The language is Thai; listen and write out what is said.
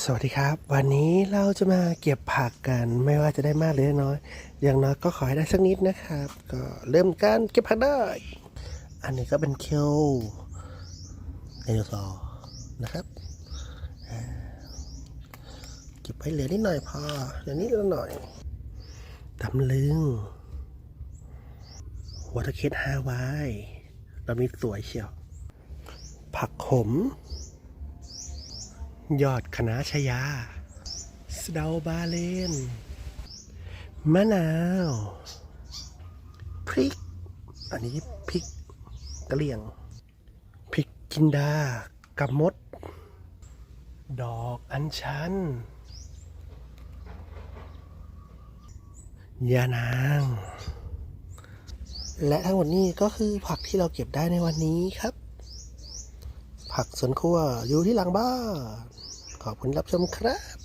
สวัสดีครับ วันนี้เราจะมาเก็บผักกันไม่ว่าจะได้มากหรือน้อย อย่างน้อยก็ขอให้ได้สักนิดนะครับ ก็เริ่มการเก็บผักได้ อันนี้ก็เป็นเคลไดโนเสาร์นะครับเก็บไว้เหลือนิดหน่อยพอเหลือนิดละหน่อยตำลึงวอเตอร์เคสฮาวาย เรามีสวยเชียว ผักขม ยอดคณะชยา สเดาบาเลน มะนาว พริก อันนี้พริกกะเหรี่ยง พริกจินดา กับมด ดอกอัญชัน ยานาง และทั้งหมดนี้ก็คือผักที่เราเก็บได้ในวันนี้ครับ ผักสวนครัวอยู่ที่หลังบ้าน ขอบคุณรับชมครับ